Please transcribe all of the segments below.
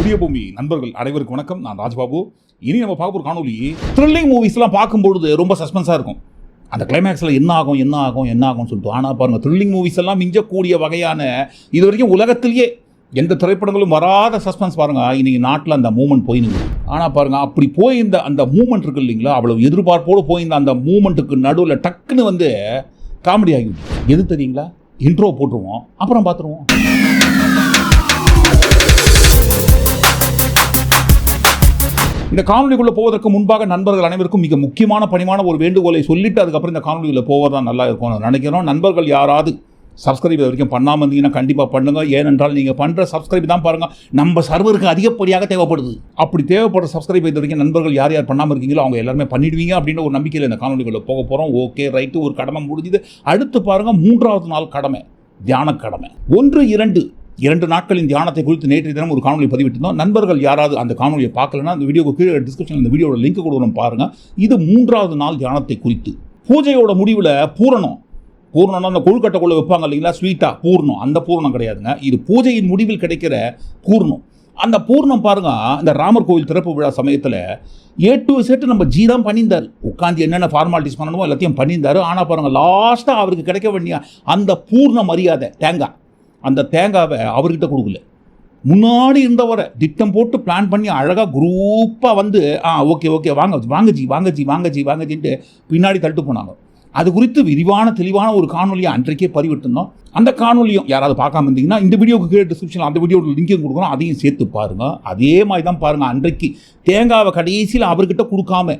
புதிய பூமி நண்பர்கள் அனைவருக்கும் வணக்கம். நான் ராஜ்பாபு. இனி நம்ம பார்க்க போகிற காணொலி த்ரில்லிங் மூவிஸ்லாம் பார்க்கும்பொழுது ரொம்ப சஸ்பென்ஸாக இருக்கும். அந்த கிளைமேக்ஸில் என்ன ஆகும் என்ன ஆகும் என்ன ஆகும்னு சொல்லிட்டு. ஆனால் பாருங்கள் த்ரில்லிங் மூவிஸ் எல்லாம் மிஞ்சக்கூடிய வகையான இது வரைக்கும் உலகத்திலேயே எந்த திரைப்படங்களும் வராத சஸ்பென்ஸ் பாருங்க. இன்றைக்கி நாட்டில் அந்த மூமெண்ட் போயினுங்க. ஆனால் பாருங்கள் அப்படி போயிருந்த அந்த மூமெண்ட் இருக்கு இல்லைங்களா? அவ்வளோ எதிர்பார்ப்போடு போயிருந்த அந்த மூமெண்ட்டுக்கு நடுவில் டக்குன்னு வந்து காமெடி ஆகிடுது எது தெரியுங்களா? இன்ட்ரோ போட்டுருவோம் அப்புறம் பார்த்துருவோம். இந்த காணொலிக்குள்ளே போவதற்கு முன்பாக நண்பர்கள் அனைவருக்கும் மிக முக்கியமான பணிமான ஒரு வேண்டுகோளை சொல்லிட்டு அதுக்கப்புறம் இந்த காணொலியில் தான் நல்லா இருக்கும் நினைக்கிறோம் நண்பர்கள் யாராவது சப்ஸ்கிரைப் இது வரைக்கும் பண்ணாமல் இருந்தீங்கன்னா கண்டிப்பாக பண்ணுங்க. ஏனென்றால் நீங்கள் பண்ணுற சப்ஸ்கிரைப் தான் பாருங்கள் நம்ம சர்வருக்கு அதிகப்படியாக தேவைப்படுது. அப்படி தேவைப்படுற சப்ஸ்கிரைப் இது வரைக்கும் நண்பர்கள் யார் யார் பண்ணாமல் இருக்கீங்களோ அவங்க எல்லாருமே பண்ணிடுவீங்க அப்படின்ற ஒரு நம்பிக்கையில் இந்த காணொலிக்குள்ள போக போகிறோம் ஓகே ரைட்டு ஒரு கடமை முடிஞ்சுது. அடுத்து பாருங்கள் மூன்றாவது நாள் கடமை தியான கடமை. ஒன்று இரண்டு இரண்டு நாட்களின் தியானத்தை குறித்து நேற்று தினம் ஒரு காணொலி பதிவிட்டிருந்தோம். நண்பர்கள் யாராவது அந்த காணொலியை பார்க்கலன்னா அந்த வீடியோ கீழே டிஸ்கிரிப்ஷனில் இந்த வீடியோட லிங்க் கொடுக்கணும் பாருங்க. இது மூன்றாவது நாள் தியானத்தை குறித்து. பூஜையோட முடிவில் பூரணம். பூர்ணம்னா அந்த கொழுக்கட்டைக்குள்ளே வைப்பாங்க இல்லைங்களா? ஸ்வீட்டாக பூர்ணம். அந்த பூர்ணம் கிடையாதுங்க. இது பூஜையின் முடிவில் கிடைக்கிற பூர்ணம். அந்த பூர்ணம் பாருங்க இந்த ராமர் கோவில் திறப்பு விழா சமயத்தில் ஏ டு செட்டு நம்ம ஜி தான் பண்ணியிருந்தார். உட்காந்து என்னென்ன ஃபார்மாலிட்டிஸ் பண்ணணுமோ எல்லாத்தையும் பண்ணியிருந்தாரு. ஆனால் பாருங்கள் லாஸ்ட்டாக அவருக்கு கிடைக்க வேண்டிய அந்த பூர்ண மரியாதை தேங்காய். அந்த தேங்காவை அவர்கிட்ட கொடுக்கல. முன்னாடி இருந்தவரை திட்டம் போட்டு பிளான் பண்ணி அழகாக குரூப்பாக வந்து ஆ ஓகே ஓகே வாங்க வாங்க வாங்கச்சி வாங்க வாங்கச்சின்ட்டு வாங்க வாங்க பின்னாடி தள்ளிட்டு போனாங்க. அது குறித்து விரிவான தெளிவான ஒரு காணொலியை அன்றைக்கே பதிவிட்டிருந்தோம். அந்த காணொலியும் யாராவது பார்க்காம இருந்தீங்கன்னா இந்த வீடியோக்கு கீழே டிஸ்கிரிப்ஷன் அந்த வீடியோட லிங்கையும் கொடுக்குறோம். அதையும் சேர்த்து பாருங்கள் அதே மாதிரி தான் பாருங்கள் அன்றைக்கு தேங்காவை கடைசியில் அவர்கிட்ட கொடுக்காம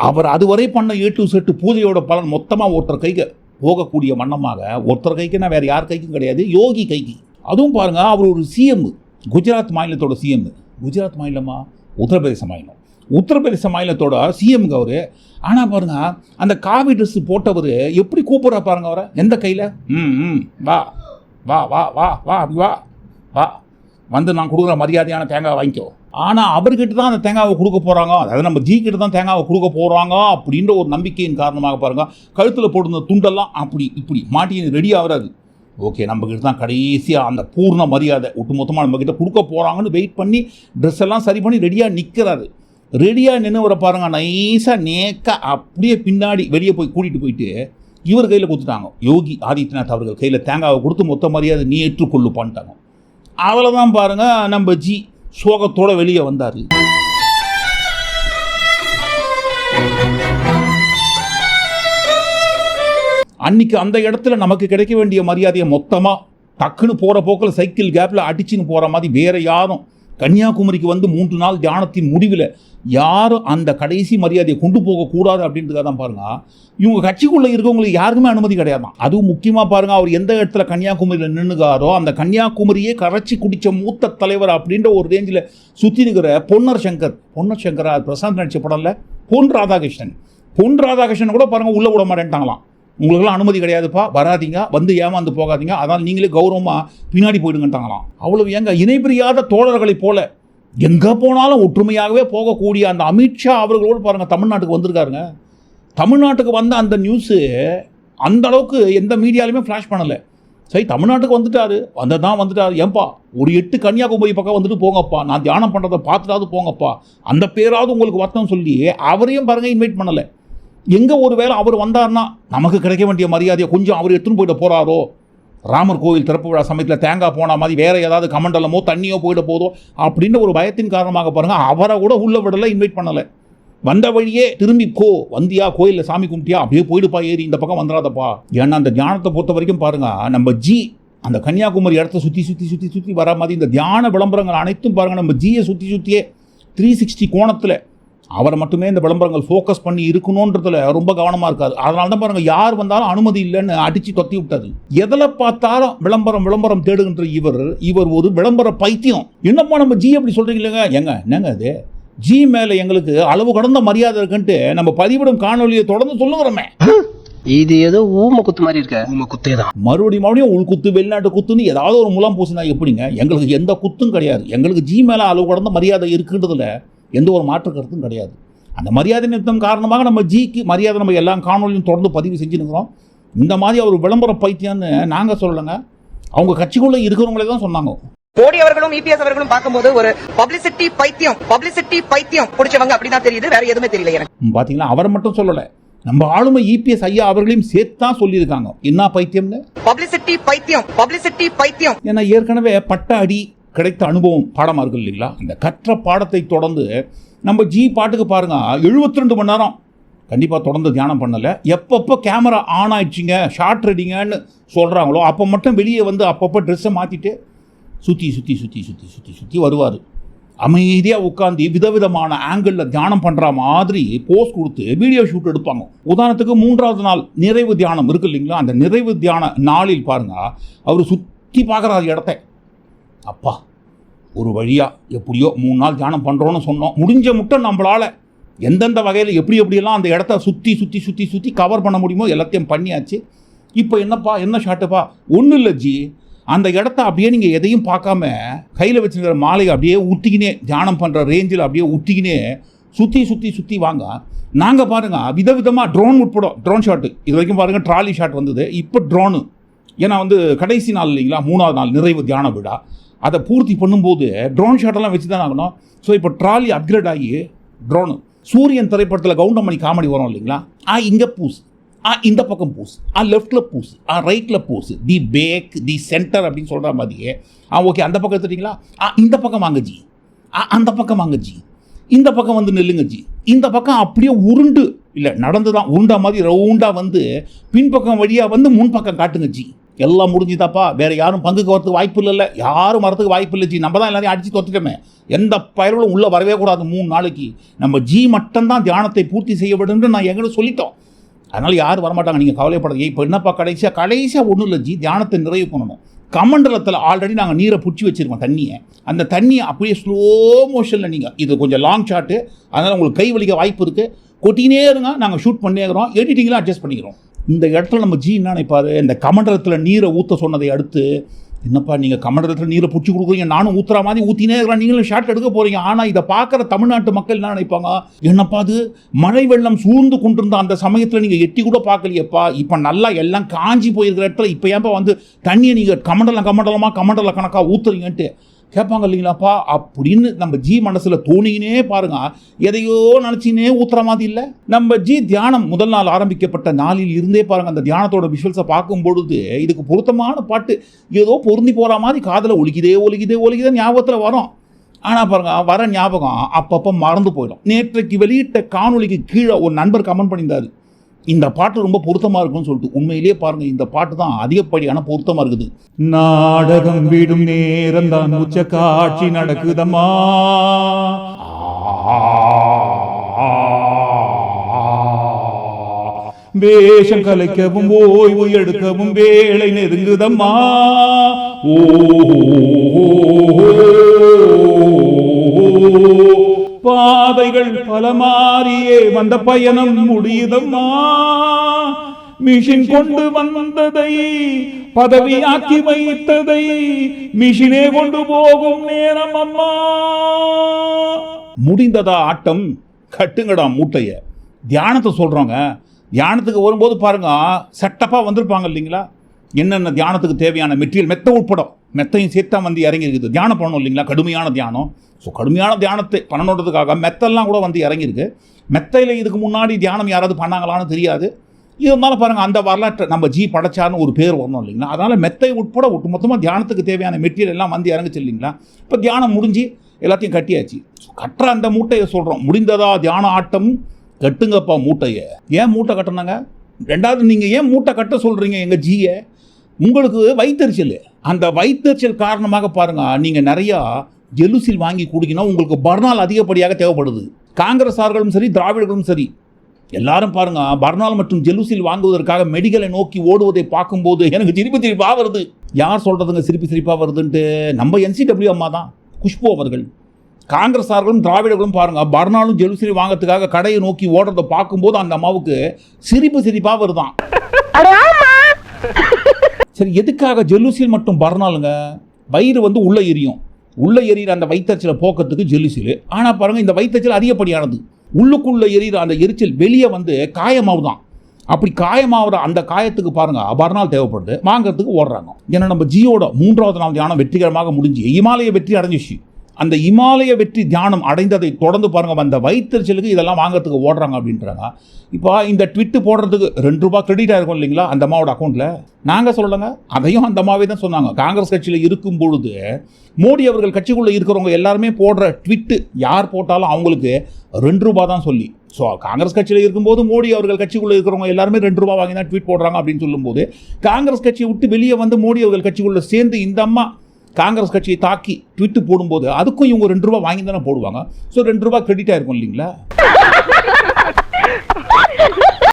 அவர் அதுவரை பண்ண ஏ டு செட்டு பூஜையோட பலன் மொத்தமாக ஒருத்தர் கைக்கு போகக்கூடிய வண்ணமாக ஒருத்தர் கைக்குன்னா வேறு யார் கைக்கும் கிடையாது யோகி கைக்கு. அதுவும் பாருங்கள் அவர் ஒரு சிஎம் குஜராத் மாநிலத்தோட சிஎம் குஜராத் மாநிலமா? உத்தரப்பிரதேச மாநிலம். உத்தரப்பிரதேச மாநிலத்தோட சிஎம்ங்க அவர். ஆனால் பாருங்க அந்த காவி ட்ரெஸ் போட்டவர் எப்படி கூப்பிட்றா பாருங்க அவரை? எந்த கையில்? ம் ம். வா வா வா வா வா அப்படி வா. வா. வந்து நான் கொடுக்குற மரியாதையான தேங்காய் வாங்கிக்கோ. ஆனால் அவர்கிட்ட தான் அந்த தேங்காவை கொடுக்க போகிறாங்க அதாவது நம்ம ஜி கிட்ட தான் தேங்காவை கொடுக்க போகிறாங்க அப்படின்ற ஒரு நம்பிக்கையின் காரணமாக பாருங்க. கழுத்தில் போட்டிருந்த துண்டெல்லாம் அப்படி இப்படி மாட்டி ரெடி ஆகிறாது ஓகே நம்மக்கிட்ட தான் கடைசியாக அந்த பூர்ண மரியாதை ஒட்டுமொத்தமாக நம்மக்கிட்ட கொடுக்க போகிறாங்கன்னு வெயிட் பண்ணி ட்ரெஸ் எல்லாம் சரி பண்ணி ரெடியாக நிற்கிறாரு ரெடியாக நின்றுவரை பாருங்க நைஸாக நேக்கா அப்படியே பின்னாடி வெளியே போய் கூட்டிகிட்டு போயிட்டு இவர் கையில் கொடுத்துட்டாங்க. யோகி ஆதித்யநாத் அவர்கள் கையில் தேங்காவை கொடுத்து மொத்த மரியாதை நீ ஏற்றுக்கொள்ளு பண்ணிட்டாங்க. அதில் தான் பாருங்க நம்ம ஜி சோகத்தோட வெளியே வந்தார். அன்னைக்கு அந்த இடத்துல நமக்கு கிடைக்க வேண்டிய மரியாதையை மொத்தமாக டக்குன்னு போகிற போக்கில் சைக்கிள் கேப்பில் அடிச்சுன்னு போகிற மாதிரி வேற யாரும் கன்னியாகுமரிக்கு வந்து மூன்று நாள் தியானத்தின் முடிவில் யாரும் அந்த கடைசி மரியாதையை கொண்டு போகக்கூடாது அப்படின்றதுக்காக தான் பாருங்க. இவங்க கட்சிக்குள்ளே இருக்கவங்களுக்கு யாருக்குமே அனுமதி கிடையாதான் அதுவும் முக்கியமாக பாருங்க அவர் எந்த இடத்துல கன்னியாகுமரியில் நின்றுகாரோ அந்த கன்னியாகுமரியே கரைச்சி குடித்த மூத்த தலைவர் அப்படின்ற ஒரு ரேஞ்சில் சுற்றி நிற்கிற பொன்னர் சங்கர். பொன்னர் சங்கரா பிரசாந்த் நடிச்ச படம்ல பொன் ராதாகிருஷ்ணன். பொன் ராதாகிருஷ்ணன் கூட பாருங்க உள்ளே விட மாட்டேன்ட்டாங்களாம். உங்களுக்கெல்லாம் அனுமதி கிடையாதுப்பா வராதீங்க வந்து ஏமாந்து போகாதீங்க. அதான் நீங்களே கௌரவமாக பின்னாடி போயிடுங்கட்டாங்களாம் அவ்வளவு ஏங்க இணைபிரியாத தோழர்களைப் போல எங்கே போனாலும் ஒற்றுமையாகவே போகக்கூடிய அந்த அமித்ஷா அவர்களோடு பாருங்கள் தமிழ்நாட்டுக்கு வந்திருக்காருங்க. தமிழ்நாட்டுக்கு வந்த அந்த நியூஸு அந்த அளவுக்கு எந்த மீடியாலையுமே ஃப்ளாஷ் பண்ணலை. சரி தமிழ்நாட்டுக்கு வந்துட்டாரு. வந்து தான் வந்துட்டாரு. ஏன்பா ஒரு எட்டு கன்னியாகுமரி பக்கம் வந்துட்டு போங்கப்பா. நான் தியானம் பண்ணுறதை பார்த்துட்டாவது போங்கப்பா. அந்த பேராவது உங்களுக்கு வர்த்தம் சொல்லி அவரையும் பாருங்க இன்வைட் பண்ணலை. எங்கே ஒரு வேளை அவர் வந்தார்னா நமக்கு கிடைக்க வேண்டிய மரியாதையை கொஞ்சம் அவர் எடுத்துன்னு போயிட்டு போகிறாரோ ராமர் கோவில் திறப்பு விழா சமயத்தில் தேங்காய் போன மாதிரி வேறு ஏதாவது கமண்டலமோ தண்ணியோ போயிட போதோ அப்படின்ற ஒரு பயத்தின் காரணமாக பாருங்கள் அவரை கூட உள்ள விடலை இன்வைட் பண்ணலை. வந்த வழியே திரும்பி கோ வந்தியா கோயிலில் சாமி கும்பிட்டியா? அப்படியே போயிடுப்பா ஏறி இந்த பக்கம் வந்துடாதப்பா. ஏன்னா அந்த தியானத்தை பொறுத்த வரைக்கும் பாருங்க நம்ம ஜி அந்த கன்னியாகுமரி இடத்த சுற்றி சுற்றி சுற்றி சுற்றி வர மாதிரி இந்த தியான விளம்பரங்கள் அனைத்தும் பாருங்கள் நம்ம ஜியை சுற்றி சுற்றியே த்ரீ சிக்ஸ்டி கோணத்தில் அவரை மட்டுமே இந்த விளம்பரங்கள் ஃபோக்கஸ் பண்ணி இருக்கணுன்றதுல ரொம்ப கவனமாக இருக்காது. அதனால தான் பாருங்க யார் வந்தாலும் அனுமதி இல்லைன்னு அடித்து தொத்தி விட்டாரு எதில் பார்த்தாலும் விளம்பரம் விளம்பரம் தேடுகின்ற இவர் இவர் ஒரு விளம்பர பைத்தியம். என்னப்பா நம்ம ஜி அப்படி சொல்கிறீங்களேங்க ஏங்க என்னங்க அது? ஜி மேலே எங்களுக்கு அளவு கடந்த மரியாதை இருக்குன்ட்டு நம்ம பதிவிடும் காணொலியை தொடர்ந்து சொல்லுகிறோமே. இது ஏதோ ஊம குத்து மாதிரி இருக்க. ஊம குத்தே தான். மறுபடியும் மறுபடியும் உள் குத்து வெளிநாட்டு குத்துன்னு ஏதாவது ஒரு முலாம் பூசினா எப்படிங்க? எங்களுக்கு எந்த குத்தும் கிடையாது. எங்களுக்கு ஜி மேலே அளவு கடந்த மரியாதை இருக்குன்றதுல எந்த ஒரு மாற்று கருத்தும் கிடையாது. அந்த மரியாதை நிறுத்தம் காரணமாக நம்ம ஜிக்கு மரியாதை நம்ம எல்லா காணொலியும் தொடர்ந்து பதிவு செஞ்சுருக்கிறோம். இந்த மாதிரி அவர் விளம்பர பைத்தியம்னு நாங்கள் சொல்லலைங்க. அவங்க கட்சிக்குள்ளே இருக்கிறவங்களே தான் சொன்னாங்க. மோடி அவர்களும் இபிஎஸ் அவர்களும் பார்க்கும்போது ஒரு பப்ளிசிட்டி பைத்தியம் பப்ளிசிட்டி பைத்தியம் பிடிச்சவங்க அப்படிதான் தெரியுது வேற எதுவுமே தெரியல எனக்கு. பாத்தீங்களா? அவரை மட்டும் சொல்லலை. நம்ம ஆளுமை இபிஎஸ் ஐயா அவர்களையும் சேர்த்து தான் சொல்லியிருக்காங்க. என்ன பைத்தியம்னு? பப்ளிசிட்டி பைத்தியம் பப்ளிசிட்டி பைத்தியம். ஏன்னா ஏற்கனவே பட்ட அடி கிடைத்த அனுபவம் பாடமாக இருக்கு இல்லைங்களா அந்த கற்ற பாடத்தை தொடர்ந்து நம்ம ஜி பாட்டுக்கு பாருங்கள் எழுபத்தி ரெண்டு மணி நேரம். கண்டிப்பாக தொடர்ந்து தியானம் பண்ணலை. எப்பப்போ கேமரா ஆன் ஆயிடுச்சிங்க ஷார்ட் ரெடிங்கன்னு சொல்கிறாங்களோ அப்போ மட்டும் வெளியே வந்து அப்பப்போ ட்ரெஸ்ஸை மாற்றிட்டு சுற்றி சுற்றி சுற்றி சுற்றி சுற்றி சுற்றி வருவார். அமைதியாக உட்காந்து விதவிதமான ஆங்கிளில் தியானம் பண்ணுற மாதிரி போஸ் கொடுத்து வீடியோ ஷூட் எடுப்பாங்க. உதாரணத்துக்கு மூன்றாவது நாள் நிறைவு தியானம் இருக்கு இல்லைங்களா? அந்த நிறைவு தியான நாளில் பாருங்கள் அவர் சுற்றி பார்க்குறாரு இடத்த அப்பா ஒரு வழியாக எப்படியோ மூணு நாள் தியானம் பண்ணுறோன்னு சொன்னோம். முடிஞ்ச முட்டை நம்மளால் எந்தெந்த வகையில் எப்படி எப்படியெல்லாம் அந்த இடத்த சுற்றி சுற்றி சுற்றி சுற்றி கவர் பண்ண முடியுமோ எல்லாத்தையும் பண்ணியாச்சு. இப்போ என்னப்பா என்ன ஷாட்டுப்பா ஒன்றும் இல்லை ஜி. அந்த இடத்த அப்படியே நீங்கள் எதையும் பார்க்காம கையில் வச்சுருக்கிற மாலையை அப்படியே ஊற்றிக்கினே தியானம் பண்ணுற ரேஞ்சில் அப்படியே ஊற்றிக்கினே சுற்றி சுற்றி சுற்றி வாங்க. நாங்கள் பாருங்கள் விதவிதமாக ட்ரோன் உட்படும். ட்ரோன் ஷாட்டு இது வரைக்கும் பாருங்கள் ட்ராலி ஷாட் வந்தது. இப்போ ட்ரோனு ஏன்னா வந்து கடைசி நாள் இல்லைங்களா? மூணாவது நாள் நிறைவு தியான விழா. அதை பூர்த்தி பண்ணும்போது ட்ரோன் ஷாட்டெல்லாம் வச்சு தான் ஆகணும். ஸோ இப்போ ட்ராலி அப்கிரேட் ஆகி ட்ரோனு சூரியன் திரைப்படத்தில் கவுண்டமணி காமெடி வரும் இல்லைங்களா? ஆ இங்கே பூஸ் ஆ இந்த பக்கம் பூஸ் ஆ லெஃப்ட்டில் பூஸ் ஆ ரைட்டில் பூஸ் தி பேக் தி சென்டர் அப்படின்னு சொல்கிற மாதிரியே. ஆ ஓகே அந்த பக்கம் எடுத்துட்டீங்களா? ஆ இந்த பக்கம் வாங்க ஜி. ஆ அந்த பக்கம் வாங்க ஜி. இந்த பக்கம் வந்து நில்லுங்க ஜி. இந்த பக்கம் அப்படியே உருண்டு. இல்லை நடந்து தான் உருண்டா மாதிரி ரவுண்டாக வந்து பின்பக்கம் வழியாக வந்து முன்பக்கம் காட்டுங்க ஜி. எல்லாம் முடிஞ்சுதாப்பா. வேறு யாரும் பங்குக்கு வரதுக்கு வாய்ப்பு இல்லைல்ல யாரும் வரதுக்கு வாய்ப்பு இல்லை ஜி. நம்ம தான் எல்லாரையும் அடித்து தொத்துட்டோமே எந்த பயர்களும் உள்ளே வரவே கூடாது மூணு நாளைக்கு. நம்ம ஜி மட்டும்தான் தியானத்தை பூர்த்தி செய்ய வேண்டும்னு நான் எங்கிட்ட சொல்லிட்டோம். அதனால் யாரும் வரமாட்டாங்க. நீங்கள் கவலைப்படாதீங்க. இப்போ என்னப்பா கடைசியாக கடைசியாக ஒன்றும் இல்லை ஜி. தியானத்தை நிறைவு பண்ணணும். கமண்டலத்தில் ஆல்ரெடி நாங்கள் நீரை பிடிச்சி வச்சுருக்கோம் தண்ணியை. அந்த தண்ணியை அப்படியே ஸ்லோ மோஷனில் நீங்கள் இது கொஞ்சம் லாங் ஷாட்டு அதனால் உங்களுக்கு கை வலிக்க வாய்ப்பு இருக்குது கொட்டினே இருங்க. நாங்கள் ஷூட் பண்ணே இருக்கிறோம். எடிட்டிங்லாம் அட்ஜஸ்ட் பண்ணிக்கிறோம். இந்த இடத்துல நம்ம ஜி என்ன நினைப்பாரு? இந்த கமண்டலத்தில் நீரை ஊற்ற சொன்னதை அடுத்து என்னப்பா நீங்கள் கமண்டலத்தில் நீரை பிடிச்சி கொடுக்குறீங்க? நானும் ஊற்றுற மாதிரி ஊற்றினே இருக்கிறேன். நீங்களும் ஷார்ட் எடுக்க போகிறீங்க ஆனால் இதை பார்க்குற தமிழ்நாட்டு மக்கள் என்ன நினைப்பாங்க? என்னப்பா அது? மழை வெள்ளம் சூழ்ந்து கொண்டிருந்த அந்த சமயத்தில் நீங்கள் எட்டி கூட பார்க்கலையப்பா. இப்போ நல்லா எல்லாம் காஞ்சி போயிருக்கிற இடத்துல இப்போ ஏன்ப்பா வந்து தண்ணியை நீங்கள் கமண்டலம் கமண்டலமாக கமண்டல கணக்காக ஊற்றுறீங்கன்ட்டு கேட்பாங்க இல்லைங்களாப்பா? அப்படின்னு நம்ம ஜி மனசில் தோணினே பாருங்க. எதையோ நினச்சினே ஊத்துற மாதிரி இல்லை. நம்ம ஜி தியானம் முதல் நாள் ஆரம்பிக்கப்பட்ட நாளில் இருந்தே பாருங்க. அந்த தியானத்தோட விஷுவல்ஸை பார்க்கும் பொழுது இதுக்கு பொருத்தமான பாட்டு. ஏதோ பொருந்தி போகிற மாதிரி காதில் ஒலிக்குதே ஒலிக்குதே ஒலிக்குதே ஞாபகத்தில் வரும். ஆனால் பாருங்க வர ஞாபகம் அப்பப்போ மறந்து போயிடும். நேற்றைக்கு வெளியிட்ட காணொலிக்கு கீழே ஒரு நண்பர் கமெண்ட் பண்ணியிருந்தாரு. இந்த பாட்டு ரொம்ப பொருத்தமாக இருக்கும்னு சொல்லிட்டு உண்மையிலேயே பாருங்க இந்த பாட்டு தான் அதிகப்படியான பொருத்தமாக இருக்குது நாடகம் விடும் நேரம் தான் உச்ச காட்சி நடக்குதம்மா வேஷம் கலைக்கவும் ஓய்வு எடுக்கவும் வேலை நெருங்குதம்மா ஓ பாதைகள் பல மாறியே வந்த பயணம் முடியுதம்மா? மிஷின் கொண்டு வந்ததை பதவியாக்கி வைத்ததை மிஷினே கொண்டு போகும் நேரம் அம்மா. முடிந்ததா ஆட்டம்? கட்டுங்கடா மூட்டைய. தியானத்தை சொல்றோங்க. தியானத்துக்கு வரும்போது பாருங்க செட்டப்பாக வந்திருப்பாங்க இல்லைங்களா? என்னென்ன தியானத்துக்கு தேவையான மெட்டீரியல் மெத்த உட்படும். மெத்தையும் சேர்த்தா வந்து இறங்கியிருக்குது. தியானம் பண்ணணும் இல்லைங்களா? கடுமையான தியானம். ஸோ கடுமையான தியானத்தை பண்ணணுன்றதுக்காக மெத்தெல்லாம் கூட வந்து இறங்கியிருக்கு. மெத்தையில் இதுக்கு முன்னாடி தியானம் யாராவது பண்ணாங்களான்னு தெரியாது. இருந்தாலும் பாருங்கள் அந்த வரலாற்றை நம்ம ஜி படைச்சார்னு ஒரு பேர் வரணும் இல்லைங்களா? அதனால் மெத்தை உட்பட ஒட்டுமொத்தமாக தியானத்துக்கு தேவையான மெட்டீரியல் எல்லாம் வந்து இறங்குச்சு இல்லைங்களா? இப்போ தியானம் முடிஞ்சு எல்லாத்தையும் கட்டியாச்சு. கட்டுற அந்த மூட்டையை சொல்கிறோம் முடிந்ததா தியான ஆட்டம்? கட்டுங்கப்பா மூட்டையை. ஏன் மூட்டை கட்டினாங்க ரெண்டாவது நீங்கள் ஏன் மூட்டை கட்ட சொல்கிறீங்க எங்கள் ஜியை? உங்களுக்கு வயிற்றுச்சல். அந்த வயிற்றுச்சல் காரணமாக பாருங்கள் நீங்கள் நிறையா ஜெலுசில் வாங்கி குடிக்கணும். உங்களுக்கு பர்னால் அதிகப்படியாக தேவைப்படுது. காங்கிரஸார்களும் சரி திராவிடர்களும் சரி. எல்லாரும் பாருங்க பர்னால் மற்றும் ஜெலுசில் வாங்குவதற்காக மெடிக்கலை நோக்கி ஓடுவதை பார்க்கும்போது எனக்கு சிரிப்பு சிரிப்பாக வருது. யார் சொல்கிறதுங்க சிரிப்பு சிரிப்பாக வருதுன்ட்டு? நம்ம என்சிடபிள்யூ அம்மா தான் குஷ்பு அவர்கள். காங்கிரஸார்களும் திராவிடர்களும் பாருங்க பர்னாலும் ஜெலுசிலும் வாங்கிறதுக்காக கடையை நோக்கி ஓடுறதை பார்க்கும்போது அந்த அம்மாவுக்கு சிரிப்பு சிரிப்பாக வருதான். சரி எதுக்காக ஜெலுசில் மட்டும் பர்னாலுங்க வயிறு வந்து உள்ளே எரியும். உள்ளே எரியிற அந்த வயிற்றச்சலை போக்கத்துக்கு ஜெலுசில் ஆனால் பாருங்க இந்த வயிற்றச்சல் அதிகப்படியானது. உள்ளுக்குள்ளே எரியிற அந்த எரிச்சல் வெளியே வந்து காயமாவுதான். அப்படி காயமாகிற அந்த காயத்துக்கு பாருங்க மறுநாள் தேவைப்படுது. வாங்குறதுக்கு ஓடுறாங்க. ஏன்னா நம்ம ஜியோட மூன்றாவது நாள் தியானம் வெற்றிகரமாக முடிஞ்சு இமாலய வெற்றி அடைஞ்சிச்சு. அந்த இமாலய வெற்றி தியானம் அடைந்ததை தொடர்ந்து பாருங்க அந்த வயிற்றுச்சலுக்கு இதெல்லாம் வாங்கிறதுக்கு ஓடுறாங்க அப்படின்றாங்க. இப்போ இந்த ட்விட்டு போடுறதுக்கு ரெண்டு ரூபா கிரெடிட் ஆகிருக்கும் இல்லைங்களா அந்த அம்மாவோட அக்கௌண்ட்டில் நாங்கள் சொல்லலைங்க அதையும் அந்த அம்மாவே தான் சொன்னாங்க. காங்கிரஸ் கட்சியில் இருக்கும் பொழுது மோடி அவர்கள் கட்சிக்குள்ளே இருக்கிறவங்க எல்லாருமே போடுற ட்விட்டு யார் போட்டாலும் அவங்களுக்கு ரெண்டு ரூபா தான் சொல்லி. ஸோ காங்கிரஸ் கட்சியில் இருக்கும்போது மோடி அவர்கள் கட்சிக்குள்ளே இருக்கிறவங்க எல்லாருமே ரெண்டு ரூபா வாங்கி தான் ட்வீட் போடுறாங்க அப்படின்னு சொல்லும்போது காங்கிரஸ் கட்சியை விட்டு வெளியே வந்து மோடி அவர்கள் கட்சிக்குள்ளே சேர்ந்து இந்த அம்மா காங்கிரஸ் கட்சியை தாக்கி ட்விட்டு போடும்போது அதுக்கும் இவங்க ரெண்டு ரூபா வாங்கி தானே போடுவாங்க. ஸோ ரெண்டு ரூபா கிரெடிட் ஆயிருக்கும் இல்லைங்களா?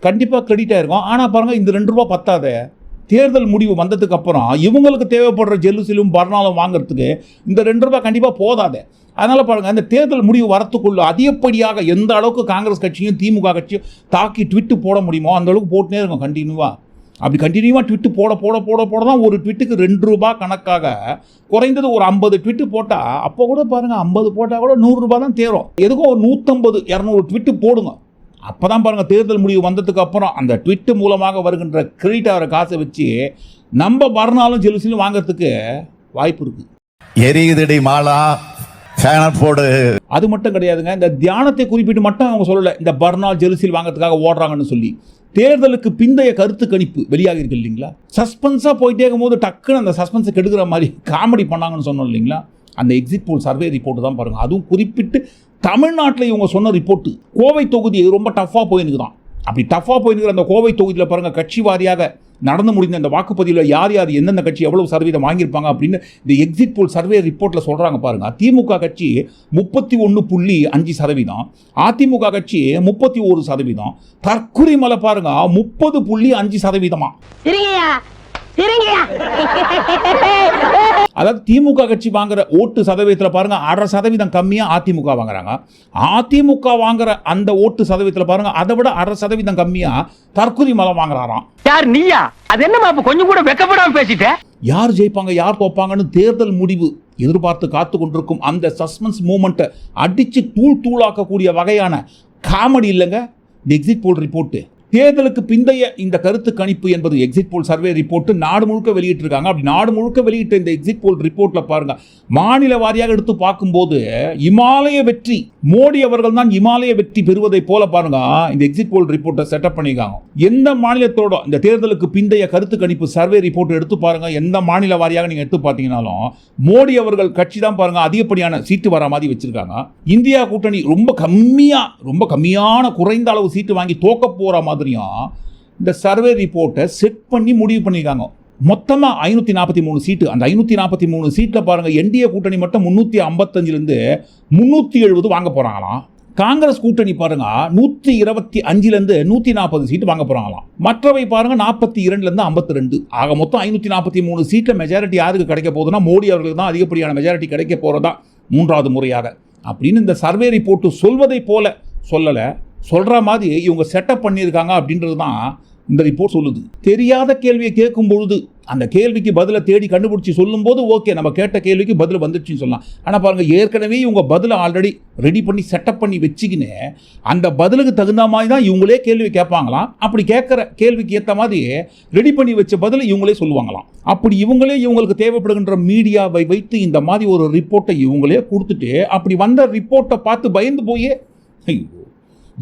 கண்டிப்பாக கிரெடிட் ஆயிருக்கும். ஆனால் பாருங்க இந்த ரெண்டு ரூபா பத்தாதே. தேர்தல் முடிவு வந்ததுக்கு அப்புறம் இவங்களுக்கு தேவைப்படுற ஜெல்லுசிலும் பர்னாலும் வாங்குறதுக்கு இந்த ரெண்டு ரூபாய் கண்டிப்பாக போதாதே. அதனால பாருங்க இந்த தேர்தல் முடிவு வரத்துக்குள்ள அதிகப்படியாக எந்த அளவுக்கு காங்கிரஸ் கட்சியும் திமுக கட்சியும் தாக்கி ட்விட்டு போட முடியுமோ அந்த அளவுக்கு போட்டுனே இருக்கும் கண்டினியூவாக அப்படி கண்டினியூவாக ட்விட்டு போட போட போட போட தான் ஒரு ட்விட்டுக்கு ரெண்டு ரூபாய் கணக்காக குறைந்தது ஒரு ஐம்பது ட்விட்டு போட்டால் அப்போ கூட பாருங்கள் ஐம்பது போட்டால் கூட நூறுரூபா தான் தேரும். எதுக்கும் ஒரு நூற்றம்பது இரநூறு ட்விட்டு போடுங்க. அப்போ தான் பாருங்கள் தேர்தல் முடிவு வந்ததுக்கு அப்புறம் அந்த ட்விட்டு மூலமாக வருகின்ற கிரெடிட் ஆகிற காசை வச்சு நம்ம மறுநாளும் ஜெலுசிலும் வாங்குறதுக்கு வாய்ப்பு இருக்குது எரியுதடி மாலா போடு. அது மட்டும் கிடையாதுங்க இந்த தியானத்தை குறிப்பிட்டு மட்டும் அவங்க சொல்லலை இந்த பர்னால் ஜெலுசில் வாங்குறதுக்காக ஓடுறாங்கன்னு சொல்லி. தேர்தலுக்கு பிந்தைய கருத்து கணிப்பு வெளியாகி இருக்கு இல்லைங்களா? சஸ்பென்ஸாக போயிட்டே இருக்கும்போது டக்குன்னு அந்த சஸ்பென்ஸை கெடுக்கிற மாதிரி காமெடி பண்ணாங்கன்னு சொன்னோம் இல்லைங்களா? அந்த எக்ஸிட் போல் சர்வே ரிப்போர்ட் தான் பாருங்கள் அதுவும் குறிப்பிட்டு தமிழ்நாட்டில் இவங்க சொன்ன ரிப்போர்ட்டு கோவை தொகுதி ரொம்ப டஃப்பாக போயிருக்குதான். அப்படி டஃப்பாக போயிருக்கிற அந்த கோவை தொகுதியில் பாருங்கள் கட்சி வாரியாக நடந்து முடிந்த அந்த வாக்குப்பதிவில் யார் யார் எந்தெந்த கட்சி எவ்வளவு சதவீதம் வாங்கியிருப்பாங்க அப்படின்னு இந்த எக்ஸிட் போல் சர்வே ரிப்போர்ட்டில் சொல்கிறாங்க பாருங்கள் திமுக கட்சி முப்பத்தி ஒன்று புள்ளி அஞ்சு சதவீதம் அதிமுக கட்சி முப்பத்தி ஒரு சதவீதம் தற்கொலை மலை பாருங்க முப்பது புள்ளி அஞ்சு சதவீதமாக அதாவது திமுக கட்சி வாங்குற ஓட்டு சதவீதத்தில் பாருங்க அரை சதவீதம் கம்மியாக அதிமுக வாங்குறாங்க. அதிமுக வாங்குற அந்த ஓட்டு சதவீதத்தில் பாருங்க அதை விட அரை சதவீதம் கம்மியாக தற்குறி மலம் வாங்குறாராம். யார் நீயா? அது என்னமா அப்ப கொஞ்சம் கூட வெக்கப்படாம பேசிட்ட? யார் ஜெயிப்பாங்க யார் தோப்பாங்கன்னு தேர்தல் முடிவு எதிர்பார்த்து காத்து கொண்டிருக்கும் அந்த சஸ்பென்ஸ் மூமெண்ட்டை அடித்து தூள் தூளாக்கக்கூடிய வகையான காமெடி இல்லைங்க எக்ஸிட் போல் ரிப்போர்ட்டு தேர்தலுக்கு பிந்தைய இந்த கருத்து கணிப்பு என்பது எக்ஸிட் போல் சர்வே ரிப்போர்ட் நாடு முழுக்க வெளியிட்டிருக்காங்க. அப்படி நாடு முழுக்க வெளியிட்ட இந்த எக்ஸிட் போல் ரிப்போர்ட்ல பாருங்க. மாநில வாரியாக எடுத்து பார்க்கும்போது இமாலய வெற்றி மோடி அவர்கள் தான் இமாலய வெற்றி பெறுவதை போல பாருங்க. இந்த எக்ஸிட் போல் ரிப்போர்ட்டை செட்டப் பண்ணியிருக்காங்க. எந்த மாநிலத்தோட இந்த தேர்தலுக்கு பிந்தைய கருத்து கணிப்பு சர்வே ரிப்போர்ட் எடுத்து பாருங்க. எந்த மாநில வாரியாக நீங்க எடுத்து பார்த்தீங்கன்னாலும் மோடி அவர்கள் கட்சி தான் பாருங்க அதிகப்படியான சீட்டு வர மாதிரி வச்சிருக்காங்க. இந்தியா கூட்டணி ரொம்ப கம்மியா ரொம்ப கம்மியான குறைந்த அளவு சீட்டு வாங்கி தோக்க போற மாதிரியும் இந்த சர்வே ரிப்போர்ட்டை செட் பண்ணி முடிவு பண்ணியிருக்காங்க மொத்தமாக ஐநூற்றி நாற்பத்தி மூணு சீட்டு அந்த ஐநூற்றி நாற்பத்தி மூணு சீட்டில் பாருங்கள் என்டிஏ கூட்டணி மட்டும் முந்நூற்றி ஐம்பத்தஞ்சிலேருந்து முந்நூற்றி எழுபது வாங்க போகிறாங்களாம் காங்கிரஸ் கூட்டணி பாருங்க நூற்றி இருபத்தி அஞ்சுலேருந்து நூற்றி நாற்பது சீட்டு வாங்க போகிறாங்களாம் மற்றவை பாருங்க நாற்பத்தி இரண்டுலேருந்து ஐம்பத்தி ரெண்டு ஆக மொத்தம் ஐநூற்றி நாற்பத்தி மூணு சீட்டில் மெஜாரிட்டி யாருக்கு கிடைக்க போகுதுன்னா மோடி அவர்களுக்கு தான் அதிகப்படியான மெஜாரிட்டி கிடைக்க போகிறதா மூன்றாவது முறையாக. அப்படின்னு இந்த சர்வே ரிப்போர்ட்டு சொல்வதை போல சொல்லலை. சொல்கிற மாதிரி இவங்க செட்டப் பண்ணியிருக்காங்க அப்படின்றது தான் இந்த ரிப்போர்ட் சொல்லுது. தெரியாத கேள்வியை கேட்கும் பொழுது அந்த கேள்விக்கு பதிலை தேடி கண்டுபிடிச்சி சொல்லும்போது ஓகே நம்ம கேட்ட கேள்விக்கு பதில் வந்துடுச்சுன்னு சொல்லலாம். ஆனால் பாருங்கள் ஏற்கனவே இவங்க பதிலை ஆல்ரெடி ரெடி பண்ணி செட்டப் பண்ணி வச்சுக்கின்னு அந்த பதிலுக்கு தகுந்த மாதிரி தான் இவங்களே கேள்வி கேட்பாங்களாம். அப்படி கேட்குற கேள்விக்கு ஏற்ற மாதிரி ரெடி பண்ணி வச்ச பதிலை இவங்களே சொல்லுவாங்களாம். அப்படி இவங்களே இவங்களுக்கு தேவைப்படுகின்ற மீடியாவை வைத்து இந்த மாதிரி ஒரு ரிப்போர்ட்டை இவங்களே கொடுத்துட்டு அப்படி வந்த ரிப்போர்ட்டை பார்த்து பயந்து போயே ஐயோ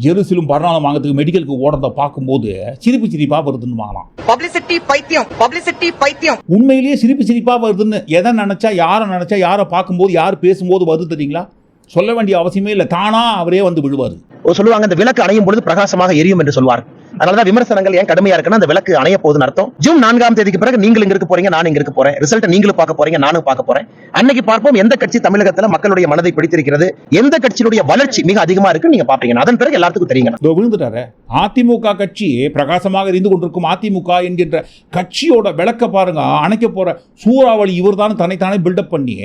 ஜெருசலும் பரணாலம் வாங்கிறதுக்கு மெடிக்கலுக்கு ஓடுறத பார்க்கும்போது சிரிப்பு சிரிப்பாக வருதுன்னு வாங்கலாம். பப்ளிசிட்டி பைத்தியம். பப்ளிசிட்டி பைத்தியம். உண்மையிலேயே சிரிப்பு சிரிப்பாக வருதுன்னு எதை நினச்சா யாரை நினச்சா யாரை பார்க்கும்போது யார் பேசும்போது வருது தெரியுங்களா? சொல்ல வேண்டிய அவசியமே இல்லை. தானா அவரே வந்து விழுவார். சொல்லுவாங்க இந்த விளக்கு அணையும் பொழுது பிரகாசமாக எரியும் என்று சொல்வார். அதனாலதான் விமர்சனங்கள் ஏன் கடுமையா இருக்குன்னா அந்த விளக்கு அணைய போகுதுன்னு அர்த்தம். ஜூன் நான்காம் தேதிக்கு பிறகு நீங்கள் இங்க இருக்க போறீங்க நான் இங்க இருக்க போறேன். ரிசல்ட் நீங்களும் பார்க்க போறீங்க நானும் பார்க்க போறேன். அன்னைக்கு பார்ப்போம் எந்த கட்சி தமிழகத்துல மக்களுடைய மனதை பிடித்திருக்கிறது எந்த கட்சியினுடைய வளர்ச்சி மிக அதிகமா இருக்கு நீங்க பாப்பீங்க அதன் பிறகு எல்லாத்துக்கும் தெரியுங்க. விழுந்துட்டாரு. அதிமுக கட்சி பிரகாசமாக இருந்து கொண்டிருக்கும் அதிமுக என்கின்ற கட்சியோட விளக்க பாருங்க அணைக்க போற சூறாவளி இவர்தான் தன்னைத்தானே பில்டப் பண்ணி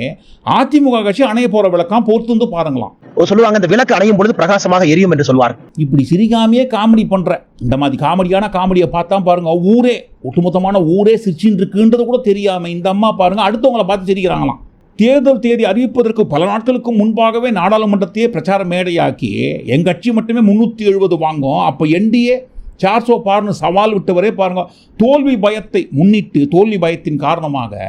அதிமுக கட்சி அணைய போற விளக்கம் பொறுத்து பாருங்களாம். சொல்லுவாங்க இந்த விளக்கு அணையும் பொழுது பிரகாசமாக எரியும் என்று சொல்வார் இப்படி சிரிக்காமையே காமெடி பண்ற. இந்த மாதிரி காமெடியான காமெடியை பார்த்தா பாருங்க ஊரே. ஒட்டுமொத்தமான ஊரே சிரிச்சின்னு இருக்குன்றது கூட தெரியாம இந்த அம்மா பாருங்க அடுத்தவங்களை பார்த்து சிரிக்கிறாங்களாம். தேர்தல் தேதி அறிவிப்பதற்கு பல நாட்களுக்கு முன்பாகவே நாடாளுமன்றத்தையே பிரச்சார மேடையாக்கி எங்க கட்சி மட்டுமே முன்னூற்றி எழுபது வாங்கும். அப்போ என்டிஏ சார்சோ பார்னு சவால் விட்டவரே பாருங்க தோல்வி பயத்தை முன்னிட்டு தோல்வி பயத்தின் காரணமாக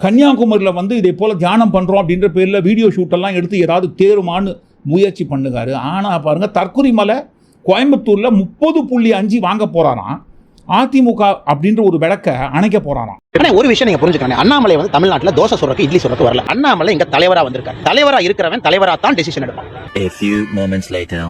கன்னியாகுமரியில் வந்து இதே போல் தியானம் பண்ணுறோம் அப்படின்ற பேரில் வீடியோ ஷூட்டெல்லாம் எடுத்து ஏதாவது தேருமான்னு முயற்சி பண்ணுகாரு ஆனால் பாருங்க தற்குறி மலை கோயம்புத்தூரில் முப்பது புள்ளி அஞ்சு வாங்க போகிறாராம் அதிமுக அப்படின்ற ஒரு விளக்க அணைக்க போகிறாராம் ஆனா ஒரு விஷயம் நீங்க புரிஞ்சுக்கணும் அண்ணாமலை வந்து தமிழ்நாட்டுல தோசை சொல்றதுக்கு இட்லி சொல்றதுக்கு வரல. அண்ணாமலை இங்க தலைவரா வந்திருக்காரு. தலைவரா இருக்கிறவன் தலைவரா தான் டெசிஷன் எடுப்பான். A few moments later.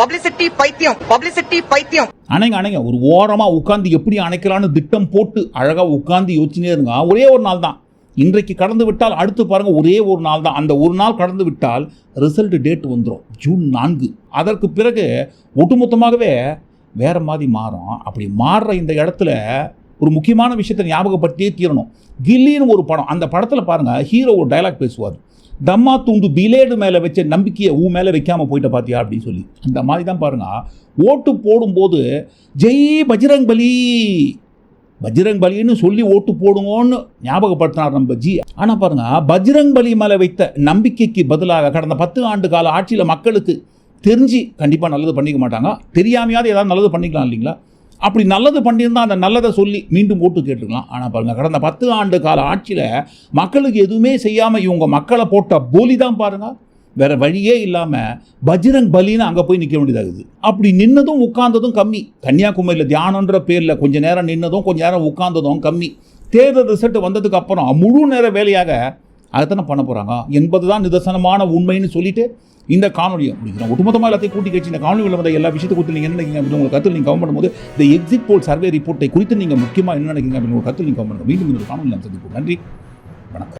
Publicity பைத்தியம். பப்ளிசிட்டி பைத்தியம். அணைங்க அணைங்க. ஒரு ஓரமாக உட்காந்து எப்படி அணைக்கலான்னு திட்டம் போட்டு அழகாக உட்காந்து யோசிச்சுனே இருங்க. ஒரே ஒரு நாள் தான் இன்றைக்கு கடந்து விட்டால் அடுத்து பாருங்கள் ஒரே ஒரு நாள் தான். அந்த ஒரு நாள் கடந்து விட்டால் ரிசல்ட் டேட் வந்துடும் ஜூன் நான்கு. அதற்கு பிறகு ஒட்டுமொத்தமாகவே வேறு மாதிரி மாறும். அப்படி மாறுற இந்த இடத்துல ஒரு முக்கியமான விஷயத்தை ஞாபகப்படுத்தியே தீரணும். கில்லின்னு ஒரு படம். அந்த படத்தில் பாருங்கள் ஹீரோ ஒரு டைலாக் பேசுவார். தம்மா தூண்டு பிலேடு மேலே வச்ச நம்பிக்கையை ஊ மேலே வைக்காமல் போயிட்ட பார்த்தியா அப்படின்னு சொல்லி. அந்த மாதிரி தான் பாருங்கள் ஓட்டு போடும்போது ஜெய் பஜ்ரங் பலி பஜ்ரங் பலின்னு சொல்லி ஓட்டு போடுங்கன்னு ஞாபகப்படுத்தினார் நம்ம ஜி. ஆனால் பாருங்க பஜ்ரங் பலி மேலே வைத்த நம்பிக்கைக்கு பதிலாக கடந்த பத்து ஆண்டு கால ஆட்சியில் மக்களுக்கு தெரிஞ்சு கண்டிப்பாக நல்லது பண்ணிக்க மாட்டாங்க. தெரியாமையாவது ஏதாவது நல்லது பண்ணிக்கலாம் இல்லைங்களா? அப்படி நல்லது பண்ணியிருந்தா அந்த நல்லதை சொல்லி மீண்டும் ஓட்டு கேட்டுக்கலாம் ஆனால் பாருங்கள் கடந்த பத்து ஆண்டு கால ஆட்சியில் மக்களுக்கு எதுவுமே செய்யாமல் இவங்க மக்களை போட்ட போலி தான் பாருங்கள் வேற வழியே இல்லாமல் பஜ்ரங் பலின்னு அங்கே போய் நிற்க வேண்டியதாகுது. அப்படி நின்னதும் உட்கார்ந்ததும் கம்மி. கன்னியாகுமரியில் தியானன்ற பேரில் கொஞ்ச நேரம் நின்னதும் கொஞ்ச நேரம் உட்கார்ந்ததும் கம்மி. தேர்தல் ரிசல்ட் வந்ததுக்கு அப்புறம் முழு நேர வேலையாக அதைத்தானே பண்ண போகிறாங்க என்பது தான் நிதர்சனமான உண்மைன்னு சொல்லிட்டு இந்த காணொலியை முடிக்கிறோம் ஒட்டுமொத்தமாக எல்லாத்தையும் கூட்டி கட்சி இந்த காணொலியில் வந்த எல்லா விஷயத்தை குறித்து நீங்கள் என்ன நினைக்கிறீங்க அப்படின்னு உங்கள் கருத்தில் நீங்கள் கவனம் பண்ணும்போது இந்த எக்ஸிட் போல் சர்வே ரிப்போர்ட்டை குறித்து நீங்கள் முக்கியமாக என்ன நினைக்கிறீங்க அப்படின்னு உங்கள் கருத்தில் நீங்கள் கவனம் பண்ணுங்க. மீண்டும் இந்த காணொலி சந்திப்போம். நன்றி.